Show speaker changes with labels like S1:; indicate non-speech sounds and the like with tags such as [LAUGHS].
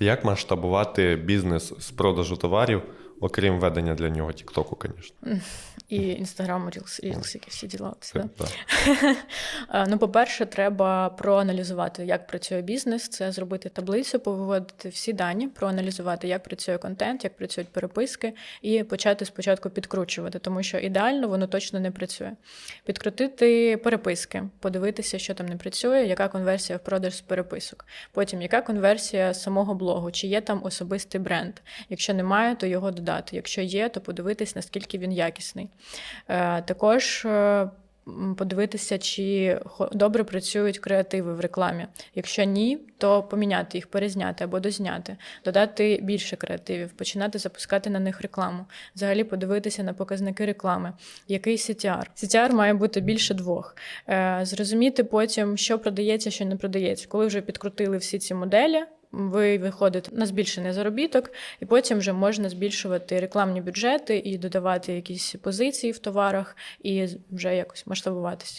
S1: Як масштабувати бізнес з продажу товарів, окрім ведення для нього Тіктоку, звісно.
S2: І Інстаграм, Reels, Reels, всі діла. Це, [LAUGHS] Ну, по-перше, треба проаналізувати, як працює бізнес, це зробити таблицю, повиводити всі дані, проаналізувати, як працює контент, як працюють переписки, і почати спочатку підкручувати, тому що ідеально воно точно не працює. Підкрутити переписки, подивитися, що там не працює, яка конверсія в продаж з переписок. Потім яка конверсія самого блогу, чи є там особистий бренд. Якщо немає, то його додати. Якщо є, то подивитись, наскільки він якісний. Е, Також е, подивитися, чи добре працюють креативи в рекламі. Якщо ні, то поміняти їх, перезняти або дозняти, додати більше креативів, починати запускати на них рекламу. Взагалі подивитися на показники реклами. Який CTR? CTR має бути більше двох. Е, Зрозуміти потім, що продається, що не продається. Коли вже підкрутили всі ці моделі. Ви виходите на збільшений заробіток, і потім вже можна збільшувати рекламні бюджети і додавати якісь позиції в товарах, і вже якось масштабуватися.